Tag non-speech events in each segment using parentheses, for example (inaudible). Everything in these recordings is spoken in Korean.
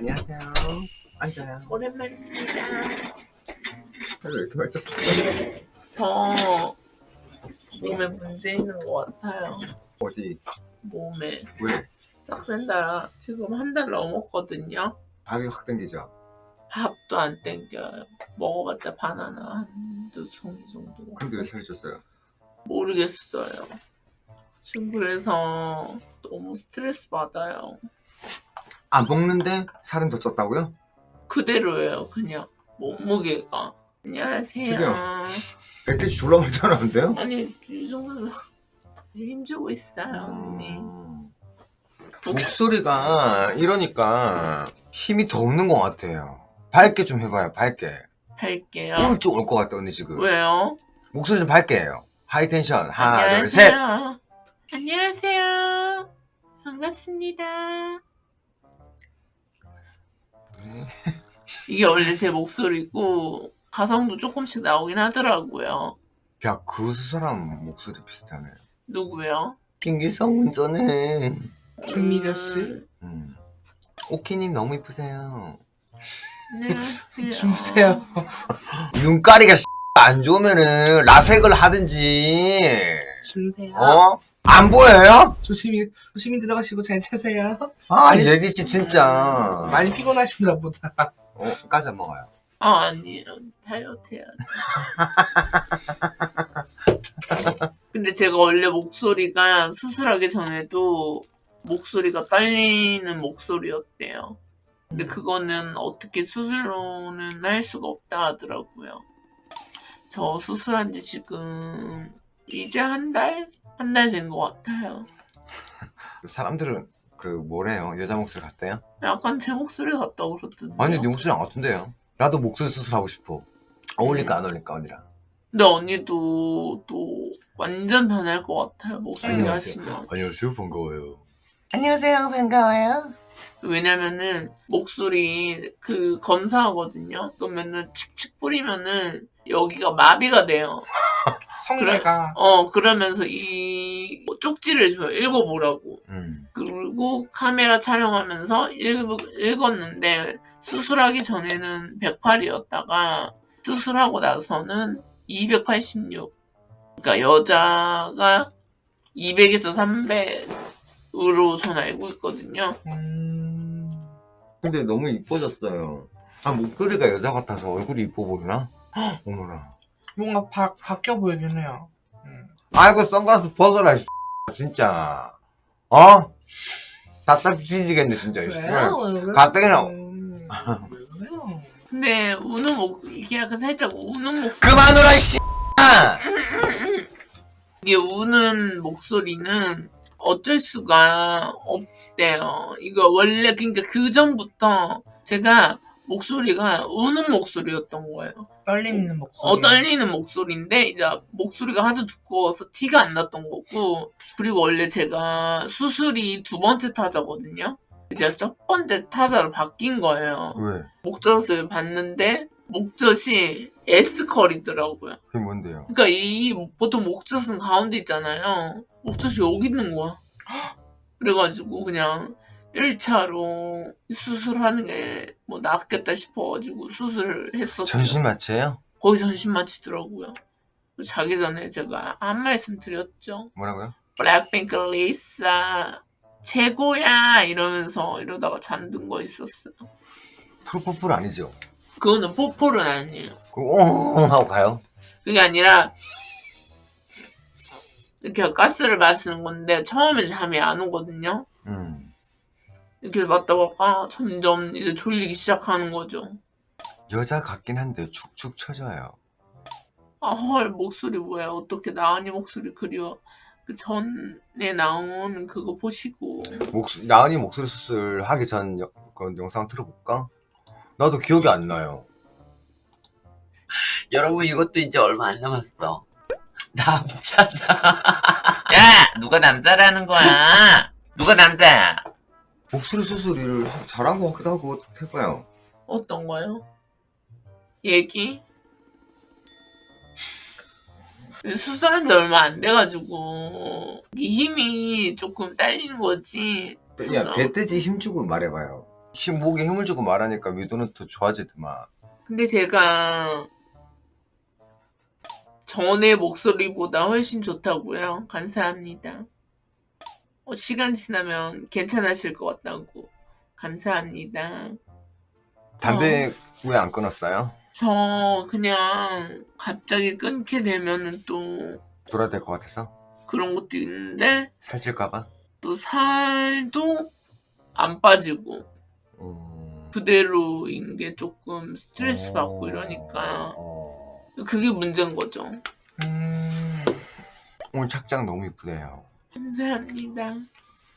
안녕하세요. 앉아요. 오랜만입니다. 왜 이렇게 발졌어? 저 몸에 문제 있는 것 같아요. 어디? 몸에 왜? 싹센다 지금 한 달 넘었거든요. 밥이 확 땡기죠? 밥도 안 땡겨요. 먹어봤자 바나나 한두 송이 정도. 근데 왜 살이 쪘어요? 모르겠어요. 그래서 너무 스트레스 받아요. 안 먹는데 살은 더 쪘다고요? 그대로예요, 그냥 몸무게가. 안녕하세요. 저기요. 멧돼지 졸라 많이 자라는데요? 아니 이 정도면 (laughs) 힘주고 있어요, 언니. 음. 목소리가 이러니까 힘이 더 없는 것 같아요. 밝게 좀 해봐요, 밝게. 할게요. 오른쪽 올것 같다, 언니 지금. 왜요? 목소리 좀 밝게 해요. 하이 텐션. 하나, 둘, 셋. 안녕하세요. 안녕하세요. 반갑습니다. 네. (laughs) 이게 원래 제 목소리고 가성도 조금씩 나오긴 하더라고요. 야, 그 사람 목소리 비슷하네. 누구요? 김기성 운전해. 김미려 씨? 음. 오키님 너무 이쁘세요. (laughs) 안녕하세요. 주세요. (laughs) 눈가리가 안 좋으면은 라섹을 하든지. 주세요. 어? 안 보여요? 조심히 조심히 들어가시고 잘 차세요. 아, 아니, 예디씨 진짜. 많이 피곤하신가 보다. 어, 까지 안 먹어요. 아 아니에요. 다이어트 해야지. (laughs) 근데 제가 원래 목소리가 수술하기 전에도 목소리가 떨리는 목소리였대요. 근데 그거는 어떻게 수술로는 할 수가 없다 하더라고요. 저 수술한 지 지금 이제 한 달? 한 달 된 것 같아요. 사람들은 그 뭐래요? 여자 목소리 같대요? 약간 제 목소리 같다고 그러던데. 아니, 네 목소리 안 같은데요? 나도 목소리 수술하고 싶어. 어울릴까 안 어울릴까 언니랑. 근데 언니도 또 완전 변할 것 같아요. 목소리 안녕하세요. 하시면. 안녕하세요, 반가워요. 안녕하세요, 반가워요. 왜냐면은 목소리 그 검사하거든요. 그러면은 칙칙 뿌리면은 여기가 마비가 돼요. (laughs) 성대가 어 그러면서 이 쪽지를 줘요. 읽어보라고. 음. 그리고 카메라 촬영하면서 읽, 읽었는데 수술하기 전에는 108이었다가 수술하고 나서는 286. 그러니까 여자가 200에서 300으로 전 알고 있거든요. 음, 근데 너무 이뻐졌어요. 아, 목소리가 여자 같아서 얼굴이 이뻐 보이나? 헉, (gasps) 어머나. 뭔가 바, 바뀌어 보이긴 해요. 음. 아이고, 선글라스 벗어라, 이 진짜. 어? 답답 뒤지겠네, 진짜. 이 왜요? 왜? 가뜩이나- 음, 왜 그래요? 근데 우는 목 이게 약간 살짝 우는 목소리. 그만 울어, 이 이게 우는 목소리는 어쩔 수가 없대요. 이거 원래 그러니까 그 전부터 제가 목소리가 우는 목소리였던 거예요. 떨리는 목소리. 어 떨리는 목소리인데 이제 목소리가 하도 두꺼워서 티가 안 났던 거고 그리고 원래 제가 수술이 두 번째 타자거든요. 이제 첫 번째 타자로 바뀐 거예요. 왜? 목젖을 봤는데 목젖이 S컬이더라고요. 그게 뭔데요? 그러니까 이 보통 목젖은 가운데 있잖아요. 목젖이 여기 있는 거야. (gasps) 그래가지고 그냥 1차로 수술하는 게 뭐 낫겠다 싶어가지고 수술을 했었죠. 전신 마취예요? 거기 전신 마치더라고요. 자기 전에 제가 한 말씀 드렸죠. 뭐라고요? 블랙핑크 리사 최고야 이러면서 이러다가 잠든 거 있었어요. 프로포폴 아니죠? 그거는 뽀뽀는 아니에요. 그, 어, 하고 가요? 그게 아니라 이렇게 가스를 마시는 건데 처음에 잠이 안 오거든요. 음. 이렇게 맞다가 점점 이제 졸리기 시작하는 거죠. 여자 같긴 한데 축축 처져요. 아 헐 목소리 뭐야 어떻게 나은이 목소리 그리워. 그 전에 나온 그거 보시고 목소, 나은이 목소리 수술 하기 전 여, 그 영상 틀어볼까? 나도 기억이 안 나요. (laughs) 여러분 이것도 이제 얼마 안 남았어. 남자다. 야 누가 남자라는 거야? 누가 남자야? 목소리 수술을 하- 잘한 것 같기도 하고 해봐요. 어떤 거요? 얘기? 수술한 지 얼마 안 돼가지고 이 힘이 조금 딸리는 거지. 야. 배돼지 힘주고 말해봐요. 힘 목에 힘을 주고 말하니까 미도는 더 좋아지더만. 근데 제가 전의 목소리보다 훨씬 좋다고요. 감사합니다. 어, 시간 지나면 괜찮아질 것 같다고. 감사합니다. 담배 왜안 끊었어요? 저 그냥 갑자기 끊게 되면은 또 돌아야 될 것 같아서 그런 것도 있는데 살찔까봐. 또 살도 안 빠지고 음... 그대로인 게 조금 스트레스 어. 받고 이러니까 어... 그게 문제인 거죠. 음. 오늘 착장 너무 이쁘네요. 감사합니다.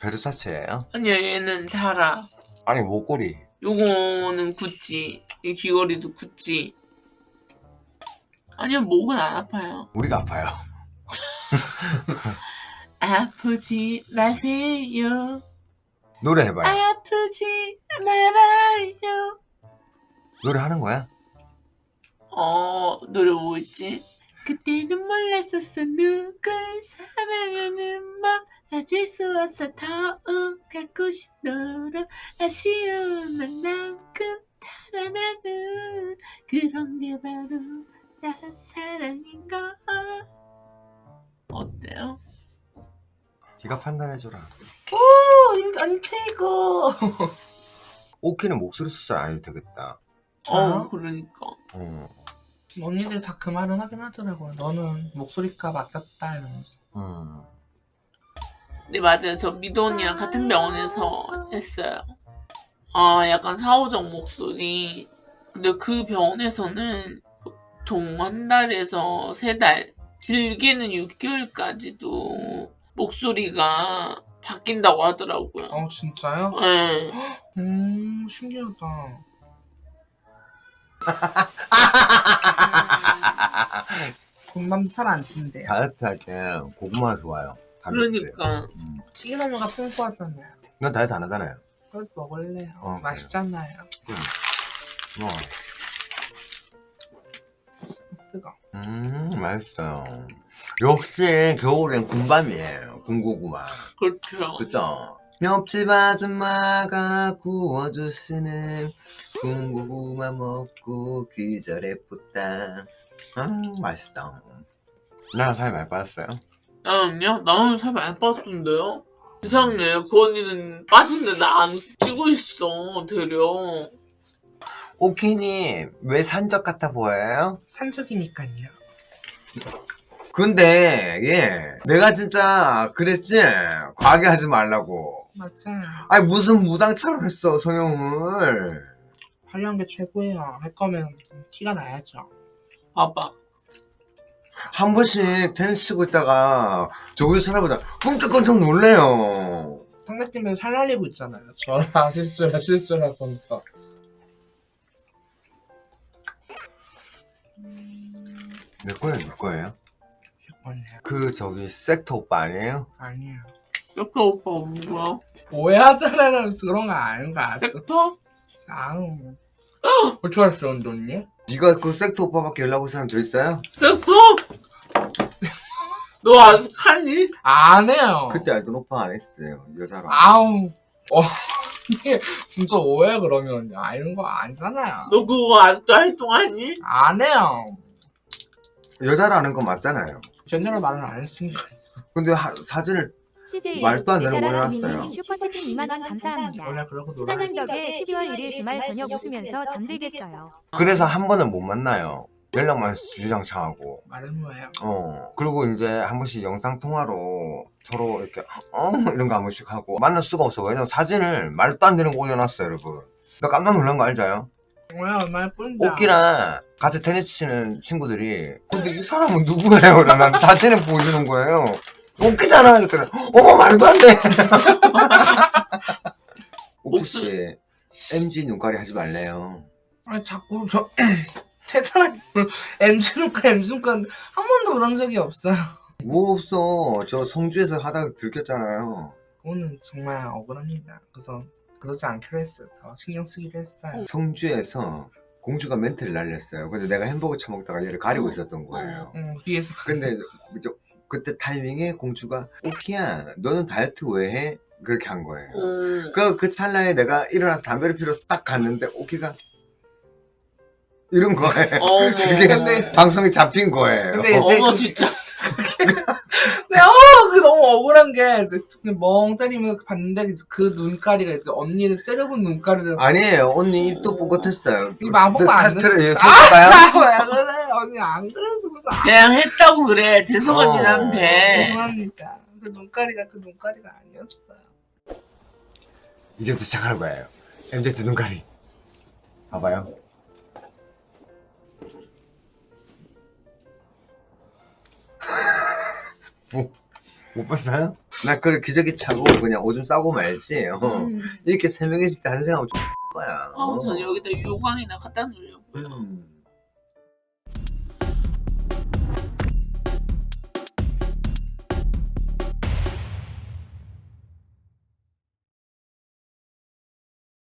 베르사체예요? 아니요 얘는 자라. 아니 목걸이. 요거는 구찌. 이 귀걸이도 구찌. 아니요 목은 안 아파요. 우리가 아파요. (laughs) 아프지 마세요. 노래 해봐요. 아프지 말아요. 노래 하는 거야? 어 노래 뭐 있지? 그때는 몰랐었어 누굴 사랑하는 법 가질 수 없어 더욱 갖고 싶도록 아쉬운 만큼 달아나는 그런 게 바로 나 사랑인가 어때요? 네가 판단해줘라. 오, 아니 최고. (laughs) 오키는 목소리 수술 안 해도 되겠다. 어 저요? 그러니까 음. 언니들 다 그 말은 하긴 하더라고요. 너는 목소리값 아꼈다 이러면서. 음. 네 맞아요 저 미도 언니랑 같은 병원에서 했어요 아 약간 사오정 목소리 근데 그 병원에서는 보통 한 달에서 세 달 길게는 6개월까지도 목소리가 바뀐다고 하더라고요 어 진짜요? 네. 음 신기하다. 군밤 잘안 찐대요. 다이어트 할 때 고구마 좋아요. 단백질. 그러니까 음. 식이섬유가 풍부하잖아요. 넌 다이어트 안 하잖아요. 그래도 먹을래요. 어, 맛있잖아요. 어. 뜨거. 음, 맛있어요. 역시 겨울엔 군밤이에요. 군고구마. 그렇죠 그죠? 옆집 아줌마가 구워주시는 군고구마 먹고 기절해붙다. 아, 맛있다. 나살 많이 빠졌어요. 나는요? 나는 살 많이 빠졌는데요? 이상해 그 언니는 빠진데 나 안 찌고 있어 되려 오키님, 왜 산적 같아 보여요? 산적이니까요. 근데, 예. 내가 진짜 그랬지? 과하게 하지 말라고. 맞아요. 아니, 무슨 무당처럼 했어, 성형을. 화려한 게 최고예요. 할 거면 티가 나야죠. 봐봐 한 번씩 테니스 치고 있다가 저기 쳐다보다 끔찍끔찍 놀래요. 상대팀에서 살 날리고 있잖아요. 저랑 실수라 실수라 하면서. 내 거예요, 내 거예요? 그, 저기, 섹터 오빠 아니에요? 아니에요. 섹터 오빠가 뭐야? 오해하잖아요. 그런 거 아닌 거 알아. 섹터? 아우. 어떻게 알았어, 언니? 네가 그 섹터 오빠밖에 연락 올 사람 더 있어요? 섹터? (laughs) 너 아직 하니? 안 해요. 그때 알던 오빠 안 했어요, 여자랑. 아우. 어. 이게 진짜 오해 그러면 아는 거 아니잖아요. 너 그거 아직도 활동하니? 안 해요. 여자라는 건 맞잖아요. 전혀로 말은 안 했으니까. 근데 하- 사진을 CJ 말도 안 되는 해놨어요. 님이 슈퍼채팅 2만 원 감사합니다. 원래 그러고 놀아야 수사장 덕에 12월 1일 주말 저녁 웃으면서 잠들겠어요. 그래서 한 번은 못 만나요. 연락만 주장창하고. 말은 뭐예요? 어. 그리고 이제 한 번씩 영상 통화로 서로 이렇게 어 이런 거 한 번씩 하고 만날 수가 없어. 왜냐면 사진을 말도 안 되는 거 올려놨어요, 여러분. 나 깜짝 놀란 거 알죠? 뭐야, 얼마나 뿐다. 오키랑 같이 테니스 치는 친구들이 근데 이 사람은 누구예요? 난 사진을 보여주는 거예요. 오키잖아. 이랬더니 어머 말도 안 돼. (laughs) 오키 씨 MG 눈가리 하지 말래요. 아니, 자꾸 저, 대단한, MG 눈가, MG 눈가, 한 번도 그런 적이 없어요. 뭐 없어. 저 성주에서 하다가 들켰잖아요. 그거는 정말 억울합니다. 그래서, 그러지 않기로 했어요. 더 신경 쓰기로 했어요. 성주에서 공주가 멘트를 날렸어요. 근데 내가 햄버거 처먹다가 얘를 가리고 있었던 거예요. 응, 뒤에서. 근데 저, 그때 타이밍에 공주가 오키야 너는 다이어트 왜 해? 그렇게 한 거예요. 음. 그, 그 찰나에 내가 일어나서 담배를 피러 싹 갔는데 오키가 이런 거예요. 어머. (laughs) 그게 근데- 방송이 잡힌 거예요. 근데 이제 어머 그- 진짜. 근데 어, 그 너무 억울한 게 이제 그냥 멍 때리면서 봤는데 그 눈가리가 이제 언니는 째려본 눈가리를 아니에요. 언니 입도 뽀긋했어요. 이거 안 보고 안 테스트를 예, 아, 해볼까요? 왜 그래 언니 안 그래서 아, 그냥 했다고 그래. 죄송하긴 어. 한데. 죄송합니다 그 눈가리가 그 눈가리가 아니었어요 이제부터 시작하는 거예요. MZ 눈가리. 봐봐요. 뭐, 못 봤어요? 나 그래 기저귀 차고 그냥 오줌 싸고 말지. 어. 음. 이렇게 세 명이 있을 때 한 생각하면 X 거야. 어, 전 여기다 요강이나 갖다 놓으려고요. 음.